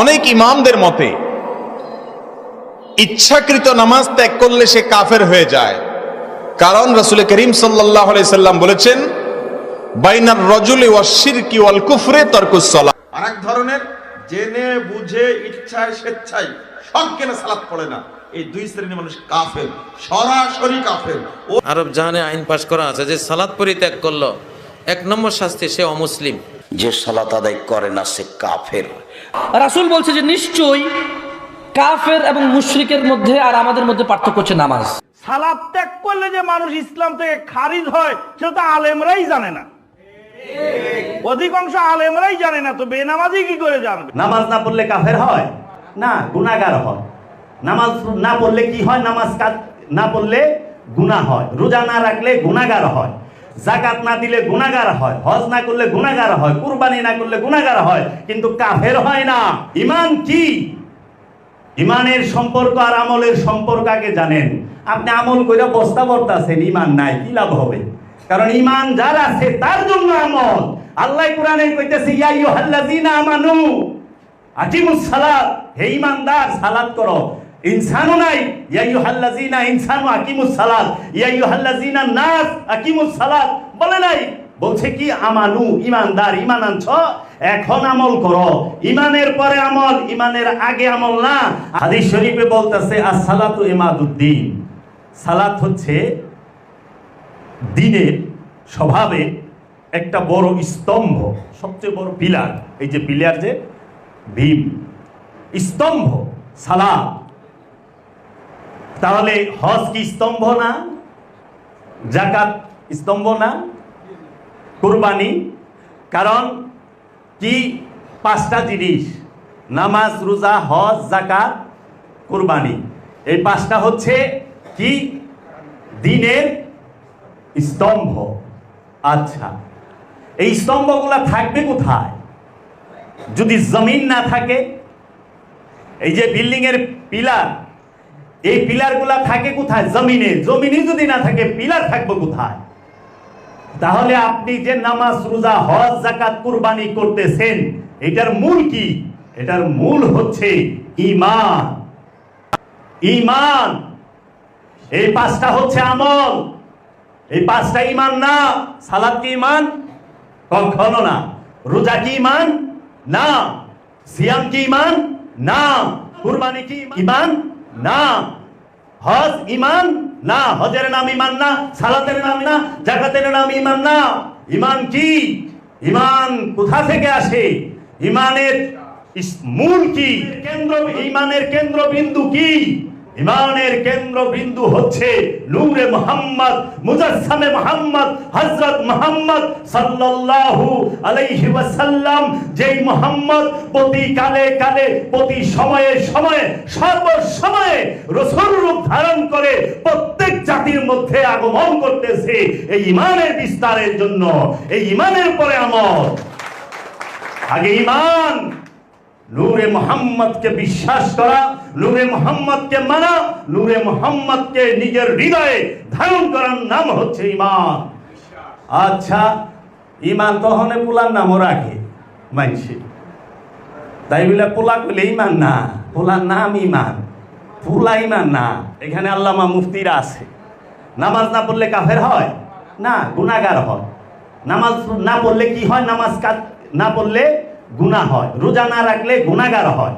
অনেক ইমামদের মতে ইচ্ছাকৃত নামাজ ত্যাগ করলে সে কাফের হয়ে যায়। কারণ রসুল করিম সাল্লাহ সাল্লাম বলেছেন বাইনার রজুল ওয়াশিরকি ওয়াল কুফরে তর্কুসলা আর এক ধরনের জেনে বুঝে ইচ্ছায় স্বেচ্ছায় সজ্ঞানে সালাত পড়ে না। এই দুই শ্রেণির মানুষ কাফের সরাসরি কাফের। ও আরব জাহানে আইন পাশ করা আছে যে সালাদ পরিত্যাগ করল এক নম্বর শাস্তি সে অমুসলিম। যে সালাত আদায় করে না সে কাফের। রাসূল বলছে যে নিশ্চয়ই কাফের এবং মুশরিকের মধ্যে আর আমাদের মধ্যে পার্থক্য হচ্ছে নামাজ। সালাদ ত্যাগ করলে যে মানুষ ইসলাম থেকে খারিজ হয় সেটা তো আলেমরাই জানে না। অধিকাংশ আলেমরাই জানে না তো বেনামাজি কি করে জানবে? নামাজ না পড়লে কাফের হয়? না গুনাহগার হয়। নামাজ না পড়লে কি হয়? নামাজ না পড়লে গুনাহ হয়। রোজা না রাখলে গুনাহগার হয়। জাকাত না দিলে গুনাহগার হয়, হজ না করলে গুনাহগার হয়, কুরবানি না করলে গুনাহগার হয়, কিন্তু কাফের হয় না। ইমান কি? ইমানের সম্পর্ক আর আমলের সম্পর্ক আগে জানেন। আপনি আমল কইরা বস্তা বর্তাছেন ইমান নাই, কি লাভ হবে? কারণ ইমান যার আছে, তার জন্য আমল। আল্লাহ কোরআনে কইতেছে, ইয়া আইয়ুহাল্লাযীনা আমানু আকিমুস সালাত হে ইমানদার, সালাত করো। ইনসানও নাই। ইয়া আইয়ুহাল্লাযীনা ইনসানু আকিমুস সালাত। ইয়া আইয়ুহাল্লাযীনা নাস আকিমুস সালাত। বলে নাই। বলছে কি, আমানু, ইমানদার ইমান আনছ এখন আমল করো। ইমানের পরে আমল, ইমানের আগে আমল না। হাদিস শরীফে বলতেছে as-সালাতু ইমাদুদ্দিন। সালাত হচ্ছে দিনের স্বভাবে একটা বড় স্তম্ভ, সবচেয়ে বড় পিলার। এই যে পিলার যে ভীম। স্তম্ভ, সালাত। তাহলে হজ কি স্তম্ভ না? জাকাত স্তম্ভ না? কুরবানি? কারণ কি পাঁচটা জিনিস? নামাজ, রোজা, হজ জাকাত কুরবানি। এই পাঁচটা হচ্ছে কি? দিনের স্তম্ভ। আচ্ছা এই স্তম্ভগুলো থাকবে কোথায়? যদি জমিন না থাকে, এই যে বিল্ডিং এর পিলার এই পিলারগুলা থাকে কোথায়? জমিনে। জমিনে যদি না থাকে, পিলার থাকবে কোথায়? তাহলে আপনি যে নামাজ, রোজা, হজ জাকাত কুরবানি করতেছেন, এটার মূল কি? এটার মূল হচ্ছে ইমান ইমান এই পাঁচটা হচ্ছে আমল। এই পাঁচটা ইমান না? সালাদ কি ইমান কখনো না। রোজা কি ইমান না। সিয়াম কি ইমান না। কুরবানি কি ইমান না। হজ ইমান না, হজের নাম ইমান না, সালাতের নাম না জাকাতের নাম ইমান না। ইমান কি? ইমান কোথা থেকে আসে? ইমানের মূল কি? কেন্দ্র ইমানের কেন্দ্রবিন্দু কি? ইমানের কেন্দ্রবিন্দু হচ্ছে নূরে মোহাম্মদ, মুজাসসামে মোহাম্মদ, হযরত মোহাম্মদ সাল্লাল্লাহু আলাইহি ওয়াসাল্লাম। যেই মোহাম্মদ প্রতি কালে কালে, প্রতি সময়ে সময়ে সর্ব সময়ে রসুল রূপ ধারণ করে প্রত্যেক জাতির মধ্যে আগমন করতেছে এই ইমানের বিস্তারের জন্য, এই ইমানের পরে আমল। আগে ইমান নূরে মোহাম্মদকে বিশ্বাস করা, নূরে মোহাম্মদকে মানা, নূরে মোহাম্মদকে নিজের হৃদয়ে ধারণ করার নাম হচ্ছে ইমান আচ্ছা ইমান তহনে পোলার নামও রাখে মানসি তাই বলে পোলা কইলে ইমান না, পোলার নাম ইমান পোলা ইমান না। এখানে আল্লামা মুফতিরা আছে। নামাজ না পড়লে কাফের হয়? না, গুনাহগার হয়। নামাজ না পড়লে কি হয়? নামাজ না পড়লে গুনাহ হয়। রোজা না রাখলে গুনাহগার হয়।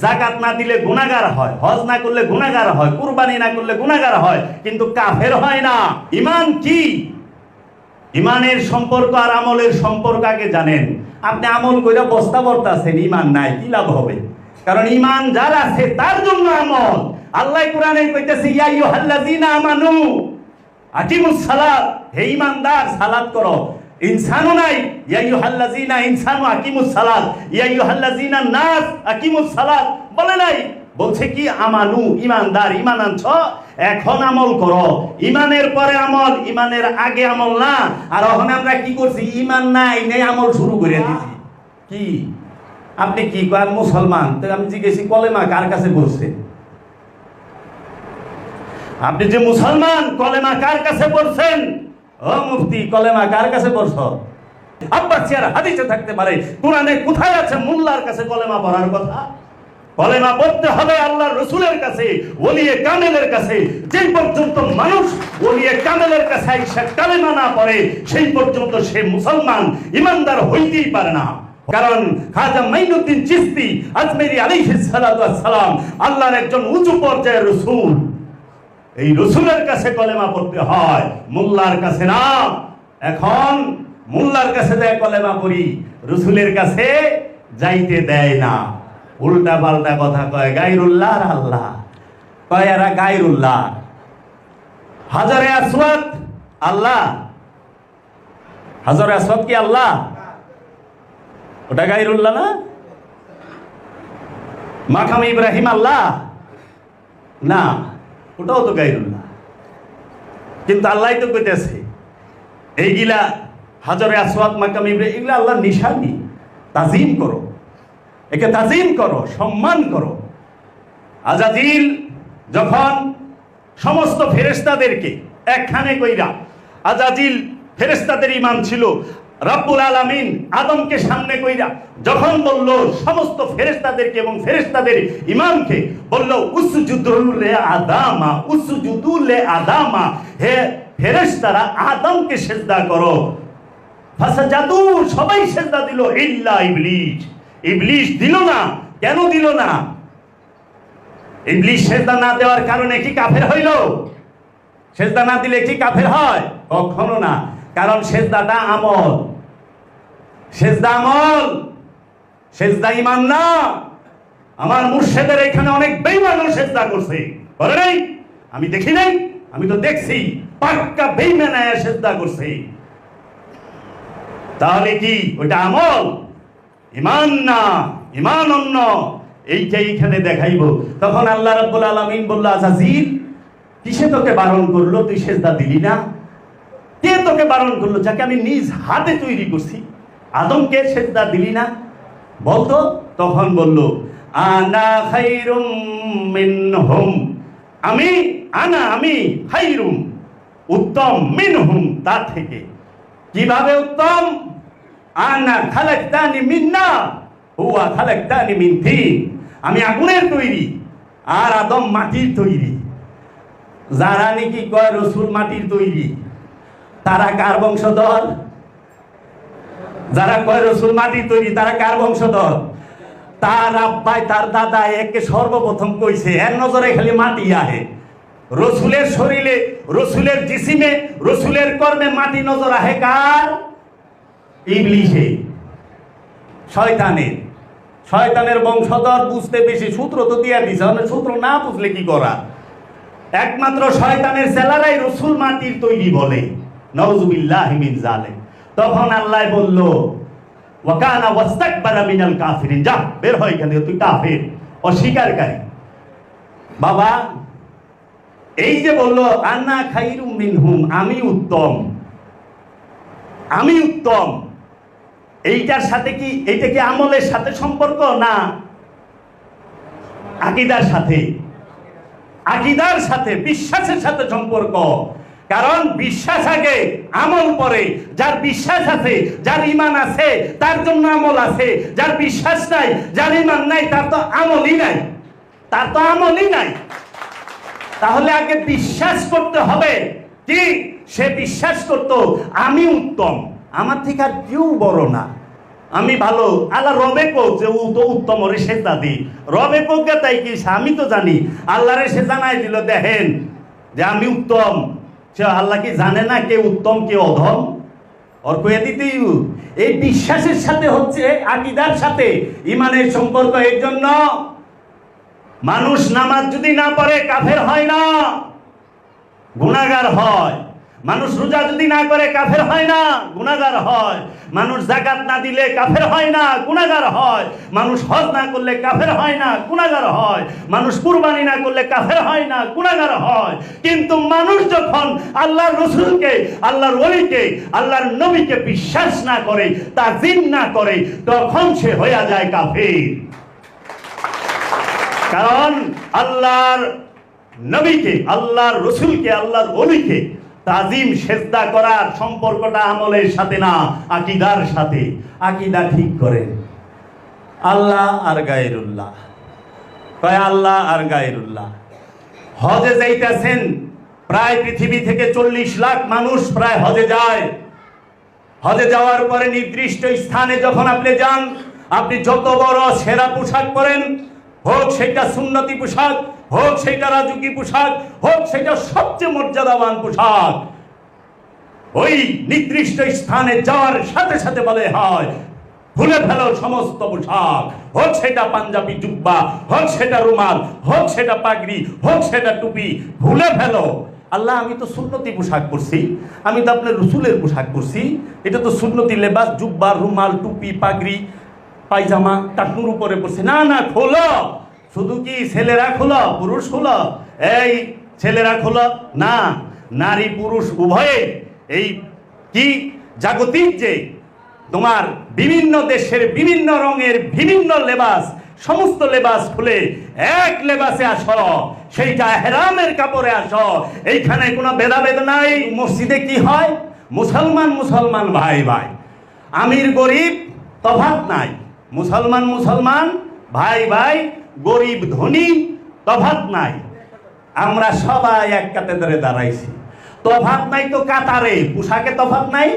জাকাত না দিলে গুনাহগার হয়। হজ না করলে গুনাহগার হয়। কুরবানি না করলে গুনাহগার হয়। কিন্তু কাফের হয় না। ইমান কি? ইমানের সম্পর্ক আর আমলের সম্পর্ক আগে জানেন। আপনি আমল কইরা বস্তা বর্তাছেন ইমান নাই, কি লাভ হবে? কারণ ইমান যার আছে, তার জন্য আমল। আল্লাহ কোরআনে কইতেছে, ইয়া আইয়ুহাল্লাযীনা আমানু আকিমুস সালাত। হে ইমানদার, সালাত করো। ইনসানও নাই। ইয়া আইয়ুহাল্লাযীনা ইনসানু আকিমুস সালাত। ইয়া আইয়ুহাল্লাযীনা নাস আকিমুস সালাত। বলে নাই। বলছে কি, আমানু, ইমানদার ইমান আনছ এখন আমল করো। ইমানের পরে আমল, ইমানের আগে আমল না। আর ওখানে আমরা কি করছি? ইমান নাই, নেই, আমল শুরু করে দিছি। কি? আপনি কি করেন? মুসলমান। তো আমি জিজ্ঞেসি কলেমা কার কাছে বলছে আপনি যে মুসলমান, কলেমা কার কাছে পড়ছেন? ও মুফতি, কলেমা কার কাছে পড়ছ? আব্বাস চেয়ার হাদিসে থাকতে পারে। কোরআনে কোথায় আছে মোল্লার কাছে কলেমা পড়ার কথা? কলেমা পড়তে হবে আল্লাহর রসুলের কাছে, ওলিয়ে কামেলের কাছে। যে পর্যন্ত মানুষ ওলিয়ে কামেলের কাছে আইসা কালেমা না পড়ে, সেই পর্যন্ত সে মুসলমান, ইমানদার হইতেই পারে না। কারণ খাজা মাইনুদ্দিন চিস্তি আজমেরি সালাতু সালাম আল্লাহর একজন উঁচু পর্যায়ের রসুল। এই রসুলের কাছে কলেমা পড়তে হয়, মোল্লার কাছে না। এখন মোল্লার কাছে দেয় কলেমা পড়ি, রসুলের কাছে যাইতে দেয় না। উল্টা পাল্টা কথা কয় গাইরুল্লাহ আল্লাহ। কয়, এরা গাইরুল্লাহ হাজারে আসওয়াত আল্লাহ। হাজারে আসওয়াত কি আল্লাহ? ওটা গাইরুল্লাহ না? মাকাম ইব্রাহিম আল্লাহ? না। ওটাও তো গাইরুল্লাহ কিন্তু আল্লাহ তো কইতেছে, এইগুলা হাজারে আসওয়াত, মাকাম ইব্রাহিম এগুলা আল্লাহর নিশানি। তাজিম করো। একে তাজিম করো, সম্মান করো। আজাদিল যখন সমস্ত ফেরেস্তাদেরকে একখানে কইরা, আজাজিল ফেরেস্তাদের ইমান ছিল রব্বুল আলামিন আদমকে সামনে কইরা যখন বলল, সমস্ত ফেরেস্তাদেরকে এবং ফেরেস্তাদের ইমামকে বলল উসজুদুল্লে আদামা উসজুদুল্লে আদামা, হে ফেরেস্তারা আদমকে সেজদা করো। ফাসাজাদু, সবাই সেজদা দিল, ইল্লা ইবলিস ইবলিস দিল না, কেন দিল না? ইবলিস সেজদা না দেওয়ার কারণে কি কাফের হইল? সেজদা না দিলে কি কাফের হয়? কখনো না, কারণ সেজদাটা আমল। সেজদা আমল, সেজদা ইমান না। আমার মুর্শেদের এখানে অনেক বেইমানও সেজদা করছে। করে নাই? আমি দেখি নাই? আমি তো দেখছি, পাক্কা বেইমানায় সেজদা করছে। তাহলে কি ওটা আমল? ইমান না ইমান অন্য? এইটাই এখানে দেখাইব। তখন আল্লাহ রাব্বুল আলামিন বলল, আজাজিল, কিসে তোকে বারণ করল? তুই সেজদা দিলি না? কে তোকে বারণ করল? যাকে আমি নিজ হাতে তৈরি করছি। আদমকে সেজদা দিলি না? বলতো? তখন বলল, আনা খাইরুম মিনহুম। আমি, আনা, আমি খাইরুম, উত্তম মিনহুম তার থেকে। কীভাবে উত্তম? আনা খালাকতানি মিন্না, হুয়া খালাকতানি মিন তিন আমি আগুনের তৈরি আর আদম মাটির তৈরি। যারা নাকি কয় রসুল মাটির তৈরি? তারা কার বংশধর? যারা কয় রসুল মাটি তৈরি, তারা কার বংশধর? তার আব্বাই, তার দাদা একে সর্বপ্রথম কইছে, এর নজরে খালি মাটি আহে। রসুলের শরীরে, রসুলের জিসিমে, রসুলের কর্মে মাটি নজর আহে কার? ইবলিশে শয়তানের। শয়তানের বংশধর বুঝতে বেশি সূত্র তো দিয়া দিছে মানে সূত্র না বুঝলে কি করা? একমাত্র শয়তানের সেলারাই রসুল মাটির তৈরি বলে। নওজুবিল্লাহ মিন জালেম তখন আল্লাহ বলল, ওয়াকানা ওয়াস্তাকবারা মিনাল কাফিরিন। যা, বের হয় এখান থেকে তুই কাফির অস্বীকারী বাবা, এই যে বলল আন্না খাইরুম মিনহুম, আমি উত্তম আমি উত্তম। এইটার সাথে কি এইটা কি আমলের সাথে সম্পর্ক না আকিদার সাথে? আকিদার সাথে, বিশ্বাসের সাথে সম্পর্ক। কারণ বিশ্বাস আগে, আমল পরে। যার বিশ্বাস আছে, যার ইমান আছে, তার জন্য আমল আছে। যার বিশ্বাস নাই, যার ইমান নাই, তার তো আমলই নাই। তার তো আমলই নাই। তাহলে আগে বিশ্বাস করতে হবে। কি? সে বিশ্বাস করত, আমি উত্তম। আমার থেকে আর কেউ বড় না। আমি ভালো। আল্লাহ রবে কো যে, ও তো উত্তম রে সে দাদি রবে কোক তাই কি? আমি তো জানি। আল্লাহরে সে জানাই দিল দেখেন যে আমি উত্তম। সে আল্লাহ কি জানে না কে উত্তম, কে অধম? ওর কয়ে দিতেই এই বিশ্বাসের সাথে হচ্ছে আকিদার সাথে ইমানের সম্পর্ক, এর জন্য মানুষ নামাজ যদি না পড়ে, কাফের হয় না। গুণাগার হয়। মানুষ রোজা যদি না করে, কাফের হয় না গুণাগার হয়। মানুষ জাকাত না দিলে কাফের হয় না গুণাগার হয়। মানুষ হজ না করলে কাফের হয় না গুণাগার হয়। মানুষ কুরবানি না করলে কাফের হয় না গুণাগার হয়। কিন্তু মানুষ যখন আল্লাহর রসুলকে, আল্লাহর ওলিকে, আল্লাহর নবীকে বিশ্বাস না করে তা জিন না করে, তখন সে হয়ে যায় কাফের। কারণ আল্লাহর নবীকে, আল্লাহর রসুলকে, আল্লাহর অলিকে তাজিম সেজদা করার সম্পর্কটা আমলের সাথে না, আকিদার সাথে। আকিদা ঠিক করেন আল্লাহ আর গায়রুল্লাহ। কয় আল্লাহ আর গায়রুল্লাহ। হজে যাইতেছেন, প্রায় পৃথিবী থেকে চল্লিশ লাখ মানুষ প্রায় হজে যায়। হজে যাওয়ার পরে নির্দিষ্ট স্থানে যখন আপনি যান, আপনি যত বড় সেরা পোশাক পরেন, হোক সেটা সুন্নতি পোশাক হোক সেটা রাজুকি পোশাক, হোক সেটা সবচেয়ে মর্যাদাবান পোশাক, ওই নির্দিষ্ট স্থানে যাওয়ার সাথে সাথে বলে হয়, ভুলে ফেলো সমস্ত পোশাক। হোক সেটা পাঞ্জাবি জুব্বা, হোক সেটা রুমাল, হোক সেটা পাগড়ি, হোক সেটা টুপি, ভুলে ফেলো। আল্লাহ, আমি তো সুন্নতি পোশাক পরছি, আমি তো আপনার রসুলের পোশাক পরছি, এটা তো সুন্নতি লেবাস, জুব্বা, রুমাল, টুপি, পাগড়ি, পায়জামা, টাটনুর উপরে পড়ছে না না, খোলো! শুধু কি ছেলেরা খোলো, পুরুষ খোলো? এই ছেলেরা খোলো। না, নারী পুরুষ উভয়ে এই কি জাগতিক যে তোমার বিভিন্ন দেশের বিভিন্ন রঙের বিভিন্ন লেবাস, সমস্ত লেবাস খুলে এক লেবাসে আসো, সেইটা হেরামের কাপড়ে আসো। এইখানে কোনো ভেদাভেদ নাই, মসজিদে কি হয়? মুসলমান মুসলমান, ভাই ভাই। আমির, গরিব তফাত নাই। মুসলমান মুসলমান, ভাই ভাই গরিব ধনী তফাত নাই। আমরা সবাই এক কাতে ধরে দাঁড়াইছি। তফাত নাই তো কাতারে, পোশাকে তফাত নাই?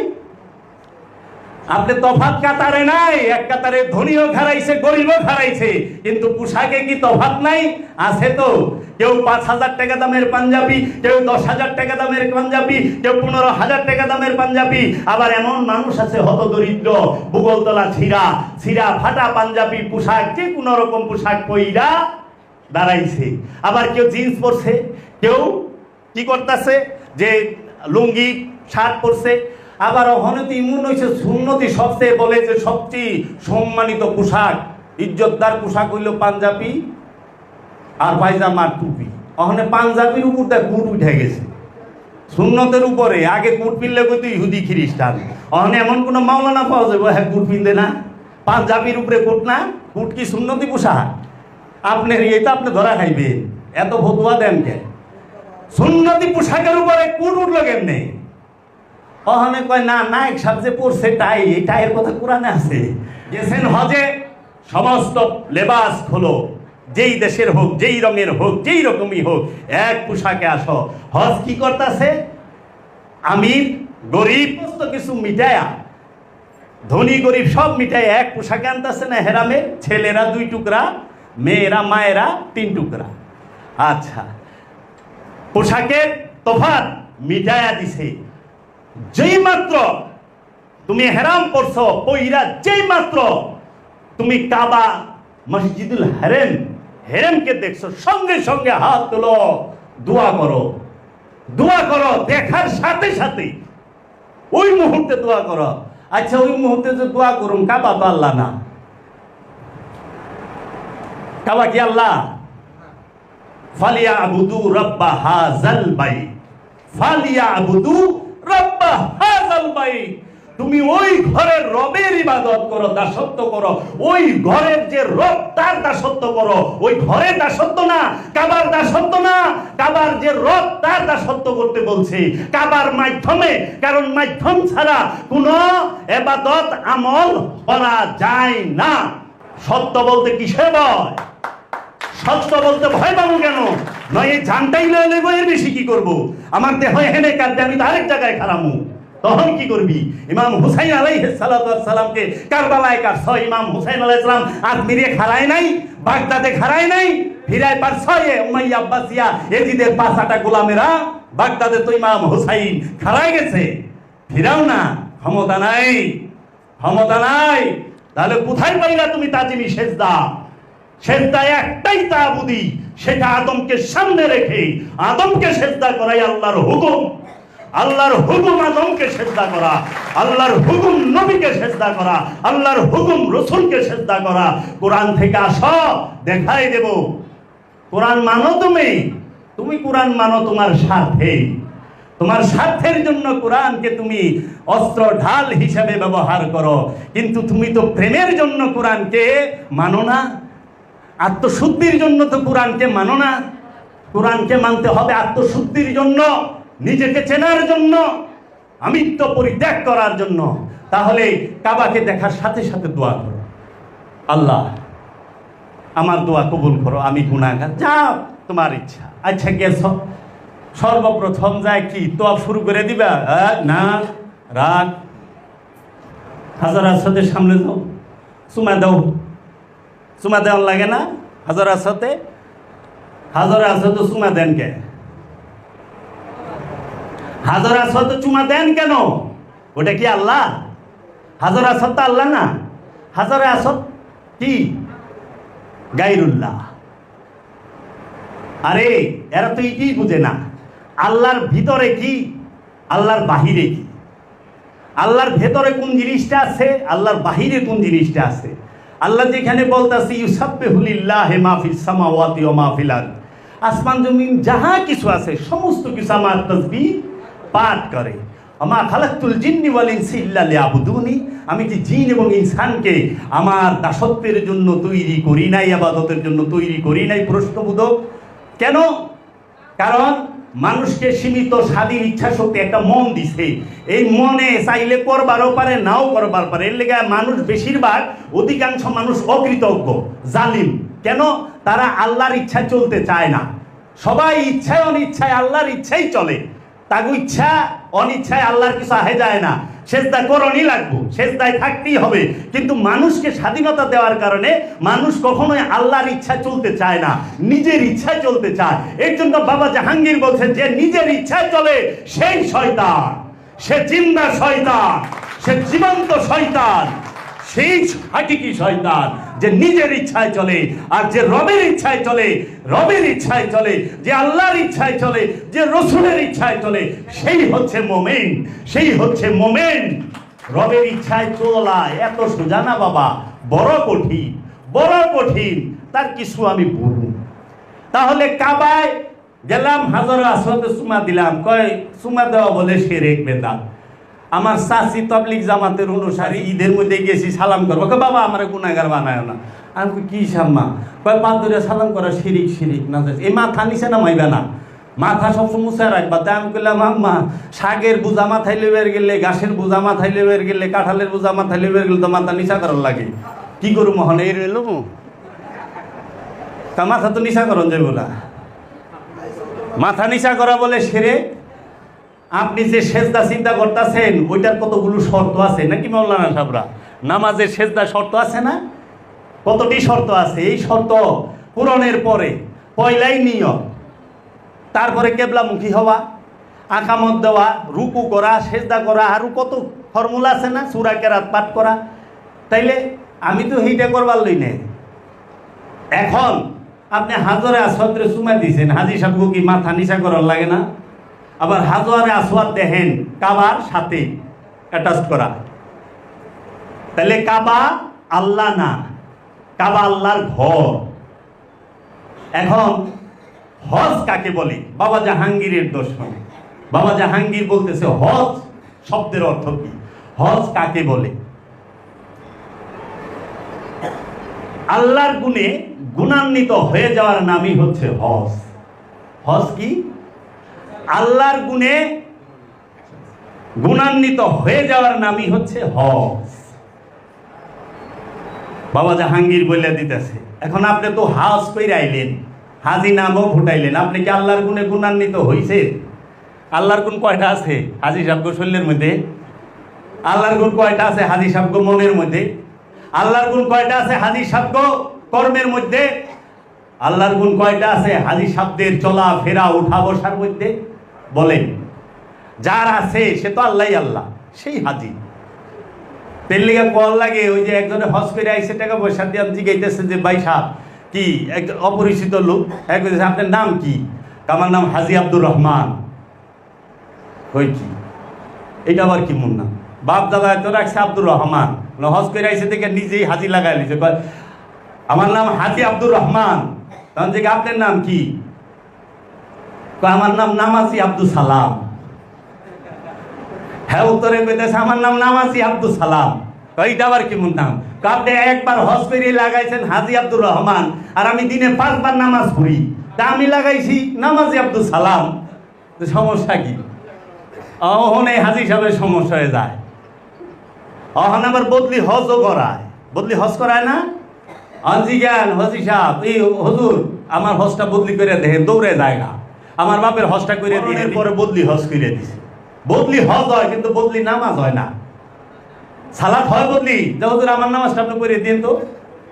আপনি তফাত কাতারে নাই, এক কাতারে ধনীও খারাইছে গরিবও খারাইছে কিন্তু পোশাকে কি তফাত নাই? আছে তো। কেউ পাঁচ হাজার টাকা দামের পাঞ্জাবি, কেউ দশ হাজার টাকা দামের পাঞ্জাবি, কেউ পনেরো হাজার টাকা দামের পাঞ্জাবি। আবার এমন মানুষ আছে হত দরিদ্র ভূগোলতলা ছিঁড়া ছিঁড়া ফাটা পাঞ্জাবি, পোশাক, যে কোনো রকম পোশাক পইরা দাঁড়াইছে। আবার কেউ জিন্স পরছে, কেউ কি করতেছে? যে লুঙ্গি, শার্ট পরছে আবার অহনতি ইমন হয়েছে সুন্নতি সবচেয়ে বলে যে সবচেয়ে সম্মানিত পোশাক। ইজ্জতদার পোশাক হইল পাঞ্জাবি আর পায়জামা আর টুপি। অহনে পাঞ্জাবির উপর দেখ কুট উঠে গেছে। সুন্নতের উপরে, আগে কুট পিনলে তুই ইহুদি খ্রিস্টান। অহনে এমন কোনো মাওলানা পাওয়া যাবে হ্যাঁ কুট পিনতে না। পাঞ্জাবির উপরে কুট না কুট কি সুন্নতি পোশাক? আপনার এটা আপনি ধরা খাইবেন। এত ভতুয়া দেন কে? সুন্নতি পোশাকের উপরে কুট উঠল কেমনে? ওখানে কয়, না, নায়ক সাহেব যে পড়ছে টাই এই টাইয়ের কথা কোরআনে আছে। গেছেন হজে, সমস্ত লেবাস হলো যেই দেশের হোক, যেই রঙের হোক, যেই রকমই হোক, এক পোশাকে আসো। হজ কি করতেছে? আমির, গরিব, সমস্ত কিছু মিটায়া, ধনী, গরিব সব মিটাই এক পোশাকে আনতেছে না হেরামে ছেলেরা দুই টুকরা, মেয়েরা, মায়েরা তিন টুকরা। আচ্ছা পোশাকের তফাৎ মিটায়া দিছে। যেই মাত্র তুমি হেরাম পড়ছো পইরা যেই মাত্র তুমি কাবা, মসজিদুল হেরেম, হেরেমকে দেখছ, সঙ্গে সঙ্গে হাত তোলো, দোয়া করো। দোয়া করো, দেখার সাথে সাথে ওই মুহূর্তে দোয়া করো। আচ্ছা ওই মুহূর্তে যে দোয়া করুন কাবা তো আল্লাহ না। কাবা কি আল্লাহ? ফালিয়া আবুদু রব্বা হাজাল বাই ফালিয়া আবুদু তুমি ওই ঘরের রবের ইবাদত করো, দাসত্ব করো। ওই ঘরের যে রব, তার দাসত্ব করো। ওই ঘরের দাসত্ব না, কাবার দাসত্ব না। কাবার যে রব, তার দাসত্ব করতে বলছে। কাবার মাধ্যমে, কারণ মাধ্যম ছাড়া কোনো এবাদত আমল করা যায় না। সত্য বলতে কিসে বয় সত্য বলতে ভয় পাবো কেন? নয়, এই জানটাই লয়ে নেব এর বেশি কি করব? আমার দেহ হেনে কাঁদবে আমি তো আরেক জায়গায় খারামু তখন কি করবি? ইমাম হুসাইন আলাই সালামকে কারবালায় কাটছ ইমাম হুসাইন আলাই সালাম আজমিরে খারায় নাই, বাগদাদে খারায় নাই, ফিরায় পারছ এ উমাইয়া আব্বাসিয়া, এজিদের পাঁচাটা গোলামেরা? বাগদাদে তো ইমাম হুসাইন খারায় গেছে। ফিরাও না, ক্ষমতা নাই ক্ষমতা নাই। তাহলে কোথায় পাইলা তুমি তাজিমি সেজদা? সেজদা একটাই তাবুদি, সেটা আদমকে সামনে রেখে, আদমকে সেজদা করাই আল্লাহর হুকুম। আল্লাহর হুকুম আদমকে সেজদা করা, আল্লাহর হুকুম নবীকে সেজদা করা, আল্লাহর হুকুম রসুলকে সেজদা করা। কোরআন থেকে আস, দেখাই দেব। কোরআন মানো তুমি? তুমি কোরআন মানো তোমার স্বার্থে। তোমার স্বার্থের জন্য কোরআনকে তুমি অস্ত্র ঢাল হিসাবে ব্যবহার করো। কিন্তু তুমি তো প্রেমের জন্য কোরআনকে মানো না। আত্মশুদ্ধির জন্য তো কোরআনকে মানো না। কোরআনকে মানতে হবে আত্মশুদ্ধির জন্য, নিজেকে চেনার জন্য, আমিত্ব পরিত্যাগ করার জন্য। তাহলে কাবাকে দেখার সাথে সাথে দোয়া করো। আল্লাহ, আমার দোয়া কবুল করো, আমি গুণাগার যাও তোমার ইচ্ছা। আচ্ছা গেছ। সর্বপ্রথম যায় কি? তো শুরু করে দিবা? না রাগ হাজার আসাদের সামনে যাও। চুমা দাও। চুমা দেওয়ার লাগে না, হাজার আসাতে হাজার আসাতে চুমা দেন কে? হাজার আসাতে চুমা দেন কেন? ওটা কি আল্লাহ? হাজার আসাদ তো আল্লাহ না। হাজার আসাদ কি? গাইরুল্লাহ। আরে, এরা তো এটাই বুঝে না। আল্লাহর ভিতরে কি? আল্লাহর বাহিরে কি? আল্লাহর ভেতরে কোন জিনিসটা আছে? আল্লাহর বাহিরে কোন জিনিসটা আছে? আল্লাহ যেখানে বলতেছে ইউসাব্বিহুলিল্লাহ মাহফিস সামাওয়াতি ও মাহফিল আসমান, জমিন, যাহা কিছু আছে, সমস্ত কিছু আমার তসবিহ পাঠ করে। আমা খালাক্তুল জিন্নি ওয়াল ইনসি ইল্লা আমি কি জিন এবং ইনসানকে আমার দাসত্বের জন্য তৈরি করি নাই, আবাদতের জন্য তৈরি করি নাই? প্রশ্নবোধক। কেন? কারণ মানুষকে সীমিত স্বাধীন ইচ্ছা শক্তি একটা মন দিছে। এই মনে চাইলে করবারও পারে, নাও করবার পারে। এর লেগে মানুষ বেশিরভাগ, অধিকাংশ মানুষ অকৃতজ্ঞ, জালিম। কেন? তারা আল্লাহর ইচ্ছা চলতে চায় না। সবাই ইচ্ছায় অনিচ্ছায় আল্লাহর ইচ্ছাই চলে। তাগু ইচ্ছা, অনিচ্ছায় আল্লাহর কিছু আহে যায় না। সেজদা করণই লাগবো, সেজদায় থাকতেই হবে। কিন্তু মানুষকে স্বাধীনতা দেওয়ার কারণে মানুষ কখনোই আল্লাহর ইচ্ছা চলতে চায় না, নিজের ইচ্ছায় চলতে চায়। এর জন্য বাবা জাহাঙ্গীর বলছেন যে, নিজের ইচ্ছায় চলে সেই শয়তান। সে জিন্দা শয়তান, সে জীবন্ত শয়তান। সেই হাকিকি শয়তান? যে নিজের ইচ্ছায় চলে আর যে রবের ইচ্ছায় চলে, রবের ইচ্ছায় চলে, যে আল্লাহর ইচ্ছায় চলে, যে রসুলের ইচ্ছায় চলে, সেই হচ্ছে মোমেন, সেই হচ্ছে মোমেন। রবের ইচ্ছায় চলা, এত সোজা না বাবা, বড় কঠিন বড় কঠিন, তার কিছু আমি বলব তাহলে কাবায় গেলাম, হাজার আসতে সুমা দিলাম, কয়, সুমা দেওয়া বলে সেরেক বেদাত আমার চাষি তবলিক জামাতের অনুসারী ঈদের মধ্যে গেছি, সালাম করব। বাবা, আমার গুণাগার বানায় না। আমি কি সাম্মা কয়, পা ধরে সালাম করা, শিরিক শিরিক, না এই মাথা নিচে নামাইবে না। মাথা সবসময় মুছে রাখবা। তাই আমি কইলাম, আম্মা, শাকের বোঝা মাথায় লেবের গেলে, ঘাসের বোঝা মাথায় লেবের গেলে, কাঁঠালের বোঝা মাথায় লেবের গেলে তো মাথা নিচা করার লাগে। কি করু মহন, এই রইল তা মাথা তো নিশা করন যাইব না। মাথা নিশা করা বলে সেরে আপনি যে সেজদা চিন্তা করতেছেন, ওইটার কতগুলো শর্ত আছে? নাকি মৌলানা সাবরা? নামাজের সেজদা শর্ত আছে না? কতটি শর্ত আছে? এই শর্ত পূরণের পরে, পয়লাই নিয়ম, তারপরে কেবলামুখী হওয়া, আকামত দেওয়া, রুকু করা, সেজদা করা আরও কত ফর্মুলা আছে না? সুরা কেরাত পাঠ করা। তাইলে আমি তো সেইটা করবার লই নাই। এখন আপনি হাজরে আসওয়াদরে চুমা দিয়েছেন হাজি সাহেব কি মাথা নিশা করার লাগে না? আবার হাজরে আসওয়াদ দেখেন, কাবার সাথে অ্যাটাচ করা। তাহলে কাবা আল্লাহ না, কাবা আল্লাহর ঘর। এখন হজ কাকে বলে? বাবা জাহাঙ্গীরের দোষ মানে বাবা জাহাঙ্গীর বলতেছে, হজ শব্দের অর্থ কি? হজ কাকে বলে? আল্লাহর গুণে গুণান্বিত হয়ে যাওয়ার নামই হচ্ছে হজ। হজ কি? আল্লাহর গুণে গুণান্বিত হয়ে যাওয়ার নামই হচ্ছে হজ। বাবা জাহাঙ্গীর বলে দিতেছে, এখন আপনি তো হাজ কইরা আইলেন, হাজি নামও ফুটাইলেন, আপনি কি আল্লাহর গুণে গুণান্বিত হইছে আল্লাহর গুণ কয়টা আছে? হাজি সাহেব শরীরের মধ্যে। আল্লাহর গুণ কয়টা আছে হাজি সাহেব মনের মধ্যে? আল্লাহর গুণ কয়টা আছে হাজি সাহেব কর্মের মধ্যে? আল্লাহর গুণ কয়টা আছে হাজি সাহেবদের চলা ফেরা উঠা বসার মধ্যে? বলেন, যার আছে সে তো আল্লাহ আল্লাহ, সেই হাজি। তেল লেগে কল লাগে, ওই যে একজনে হজ করে আইসে টাকা পয়সা দিয়ে জিগাইতেছে যে, ভাই সাহেব, কি একজন অপরিচিত লোক? এক আপনার নাম কি? আমার নাম হাজি আব্দুর রহমান। কই কি? এটা আবার কি মুন্না? বাপ দাদা এত রাখছে আব্দুর রহমান। হজ করে আইসে থেকে নিজেই হাজি লাগাই লিছে আমার নাম হাজি আব্দুর রহমান। তখন থেকে আপনার নাম কি? আমার নাম নামাজি আব্দুল সালাম। হ্যাঁ উত্তরে কইতেছে, আমার নাম নামাজি আব্দুল সালাম। এইটা আবার কেমন নাম? আপনি একবার হজ করে লাগাইছেন হাজি আব্দুর রহমান, আর আমি দিনে পাঁচবার নামাজ পড়ি। তা আমি লাগাইছি নামাজি আব্দুল সালাম। সমস্যা কি? অহনে হাজি সাহেবের সমস্যা হয়ে যায়। অহন আবার বদলি হজও করায়। বদলি হজ করায় না? হাজি জ্ঞান হজি সাহেব, এই হজুর, আমার হজটা বদলি করে দেহে দৌড়ে জায়গা আমার বাপের হজটা করে দিয়ে পরে বদলি হজ করে দিছে। বদলি হজ হয় কিন্তু বদলি নামাজ হয় না। সালাদ হয় বদলি। যে হুজুর আমার নামাজটা আপনি করে দিন তো।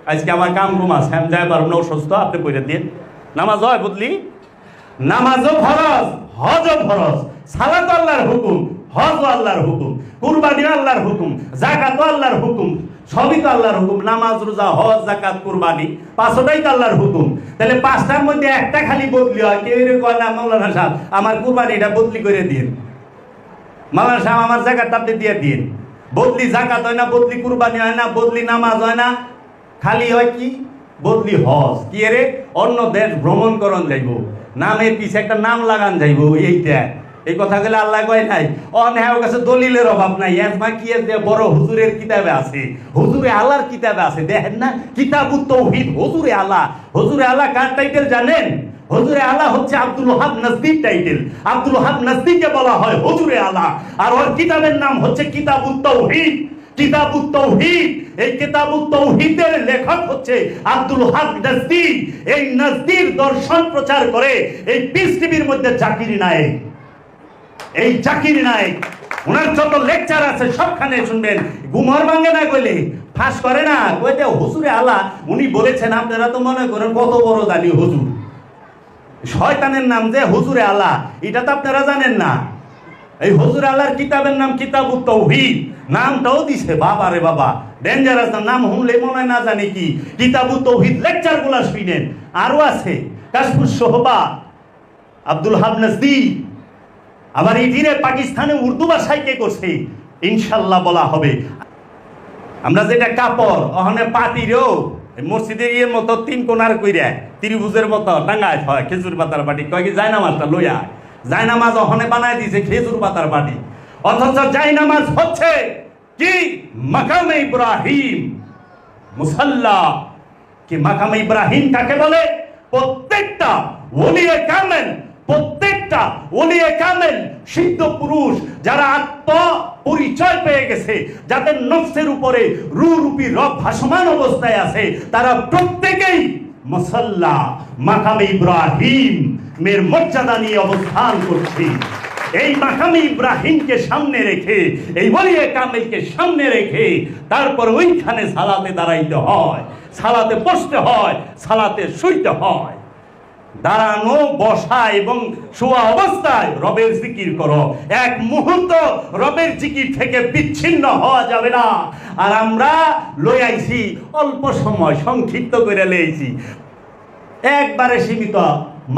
আজকে আমার কাম আছে আমি যাই পারব না অসুস্থ আপনি করে দিন নামাজ হয় বদলি। নামাজও ফরজ হজও ফরজ। সালাত আল্লাহর হুকুম হজ আল্লাহর হুকুম। কুরবানি আল্লাহর হুকুম জাকাত আল্লাহর হুকুম। সবই তো আল্লাহর হুকুম, নামাজ, রোজা, হজ জাকাত কুরবানি, পাঁচটাই তো আল্লাহর হুকুম। তাহলে পাঁচটার মধ্যে একটা খালি বদলি হয় কেউ কয় না, মাওলানা সাহেব, আমার কুরবানিটা বদলি করে দিন মাওলানা সাহেব, আমার জাকাতটা আপনি দিয়ে দিন বদলি জাকাত হয় না, বদলি কুরবানি হয় না, বদলি নামাজ হয় না। খালি হয় কি? বদলি হজ। কি রে? অন্য দেশ ভ্রমণ করন যাইব নামের পিছে একটা নাম লাগান যাইব, এইটা। এই কথাগুলো আল্লাহ কয় নাই অনেহার কাছে দলিলের অভাব নাই। এসমা কি যে বড় হুজুরের কিতাবে আছে? হুজুরে আল্লাহর কিতাবে আছে, দেখেন না? কিতাবুত তৌহিদ, হুজুরে আল্লাহ হুজুরে আল্লাহ কার টাইটেল জানেন? হুজুরে আলা হচ্ছে Abdul Wahab Najdi title Abdul Wahab নজদিকে বলা হয় হুজুরে আলা। আর ওর কিতাবের নাম হচ্ছে কিতাবুত তৌহিদ। কিতাবুত তৌহিদ, এই কিতাবুত তৌহিদের লেখক হচ্ছে আব্দুল ওহাব নজদি এই নজদির দর্শন প্রচার করে, এই টিভির মধ্যে জাকির নায়েক। এই জাকির নায়েক, ওনার যত লেকচার আছে সবখানে শুনবেন। গুমর ভাঙে না কইলে, ফাঁস করে না। কইতে হুজুরে আলা উনি বলেছেন, আপনারা তো মনে করেন কত বড় জানি হুজুর। শয়তানের নাম যে হুজুরে আল্লাহ, এটা তো আপনারা জানেন না। এই হুজুর আল্লাহর কিতাবের নাম কিতাব তৌহিদ। নামটাও দিছে বাবা রে বাবা। ডেঞ্জারাস নাম শুনলে মনে না জানি কি। কিতাবু তৌহিদ লেকচারগুলা শুনেন। আরও আছে, কাশফুস সোহবা, আব্দুল হাব নজদি আবার ইটিরে পাকিস্তানে উর্দু ভাষায় কে করছে? ইনশাল্লাহ বলা হবে। আমরা যেটা কাপড় ওখানে পাতিরও এই মসজিদের ইয়ের মতো তিন কোনার কইরা, ত্রিভুজের মতো টাঙ্গায় হয় খেজুর পাতার বাটি। কয় কি জায়নামাজটা লইয়া? জায়নামাজ ওখানে বানায় দিছে খেজুর পাতার বাটি। অথচ জায়নামাজ হচ্ছে কি? মাকামে ইব্রাহিম। মুসাল্লা। কি মাকামে ইব্রাহিম কাকে বলে? প্রত্যেকটা ওলিয়ে কামেল প্রত্যেকটা ওলিয়ে কামেল সিদ্ধ পুরুষ যারা আত্ম পরিচয় পেয়ে গেছে, যাদের নফসের উপরে রূপী রব ভাসমান অবস্থায় আছে, তারা প্রত্যেকেই মুসাল্লা, মাকামে ইব্রাহিম মের মর্যাদা নিয়ে অবস্থান করছে। এই মাকামে ইব্রাহিমকে সামনে রেখে, এই বলিয়ে কামেলকে সামনে রেখে তারপর ওইখানে সালাতে দাঁড়াইতে হয়, সালাতে বসতে হয়, সালাতে শুইতে হয়। দাঁড়ানো, বসা এবং শোয়া অবস্থায় রবের জিকির করো। এক মুহূর্ত রবের জিকির থেকে বিচ্ছিন্ন হওয়া যাবে না। আর আমরা লই আইছি, অল্প সময় সংক্ষিপ্ত করে লইছি একবারে সীমিত।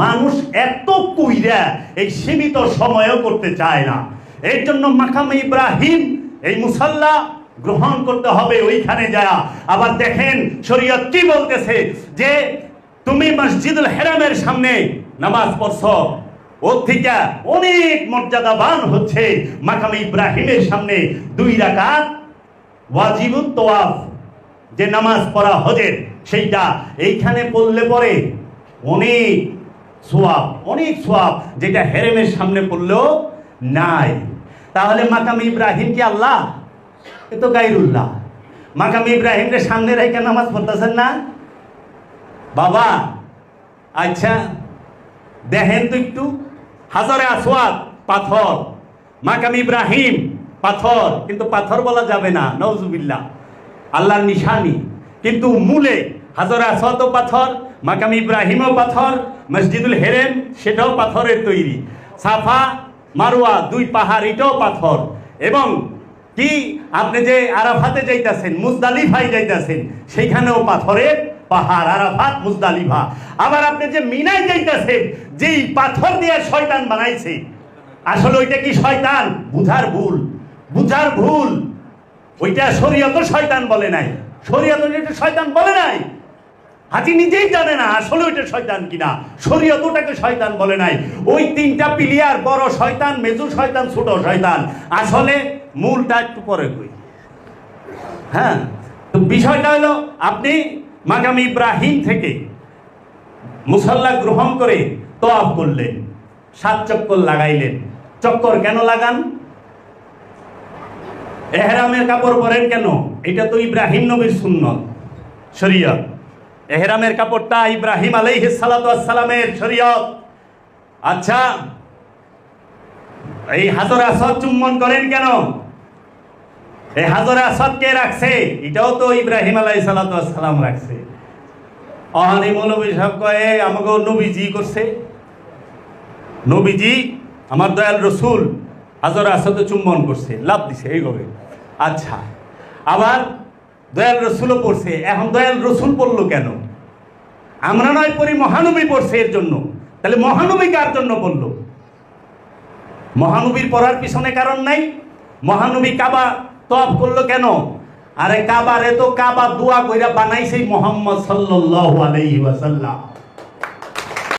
মানুষ এত কুইরা এই সীমিত সময়ও করতে চায় না। এর জন্য মাকামে ইব্রাহিম, এই মুসাল্লা গ্রহণ করতে হবে ওইখানে যায়। আবার দেখেন শরীয়ত কি বলতেছে যে তুমি মসজিদুল হেরামের সামনে নামাজ পড়ছ। ওর থেকে অনেক মর্যাদাবান হচ্ছে। মাকামে ইব্রাহিমের সামনে দুই রাকাত ওয়াজিবুত তোয়াফ, যে নামাজ পড়া হজের, সেইটা এইখানে পড়লে পরে অনেক সোয়াব অনেক সোয়াব যেটা হেরেমের সামনে পড়লেও নাই। তাহলে মাকাম ইব্রাহিম কি আল্লাহ? এ তো গাইরুল্লাহ। মাকাম ইব্রাহিমকে সামনে রেখে নামাজ পড়তেছেন না? বাবা আচ্ছা দেখেন তো একটু। হাজারে আসওয়াদ, পাথর। মাকাম ইব্রাহিম, পাথর। কিন্তু পাথর বলা যাবে না নওজুবিল্লাহ আল্লাহর নিশানি। কিন্তু মূলে হাজারে আসওয়াদও পাথর, মাকাম ইব্রাহিমও পাথর, মসজিদুল হেরেম, সেটাও পাথরের তৈরি। সাফা মারুয়া দুই পাহাড়, এটাও পাথর। এবং কি, আপনি যে আরাফাতে যাইতাছেন, মুজদালিফায় যাইতাছেন, সেইখানেও পাথরের পাহাড়, আরাফাত, মুজদালিফা। আবার আপনি যে মিনায় যাইতাছেন, যেই পাথর দিয়ে শয়তান বানাইছে, আসলে ওইটা কি শয়তান? বুঝার ভুল। বুঝার ভুল। ওইটা শরীয়ত শয়তান বলে নাই। শরীয়ত এটা শয়তান বলে নাই। হাজি নিজেই জানে না, আসলে ওইটা শয়তান কিনা। শরীয়ত ওটাকে শয়তান বলে নাই। ওই তিনটা প্লেয়ার বড় শয়তান, মেজু শয়তান, ছোট শয়তান। আসলে মূলটা একটু পরে কই। হ্যাঁ? তো বিষয়টা হলো, আপনি মাকাম ইব্রাহিম থেকে মুসাল্লা গ্রহণ করে তোয়াফ করলেন। সাত চক্কর লাগাইলেন। চক্কর কেন লাগান? এহরামের কাপড় পরেন কেন? এটা তো ইব্রাহিম নবীর সুন্নত, শরীয়ত। এহরামের কাপড়টা ইব্রাহিম আলাইহিস সালামের শরীয়ত। আচ্ছা এই হাজর আসাদ চুম্বন করেন কেন? এই হাজর আসাদ কে রাখছে, এটাও তো ইব্রাহিম আলাই সালাম রাখছে। অহানি মৌলবী সাহেব কয়ে আমাকে নবীজি করছে। নবীজি আমার দয়াল রসুল, হাজর আসাদে চুম্বন করছে, লাভ দিছে এইভাবে আচ্ছা আবার দয়াল রসুলও পড়ছে, এখন দয়াল রসুল পড়ল কেন? আমরা নয় পড়ি মহানবী পড়ছে এর জন্য। তাহলে মহানবী কার জন্য পড়ল? মহানবীর পড়ার পিছনে কারণ নাই? মহানবী কাবা তফ করল কেন? আরে কাবার তো কাবা দোয়া কইরা বানাইছে মোহাম্মদ সাল্লাল্লাহু আলাইহি ওয়াসাল্লাম।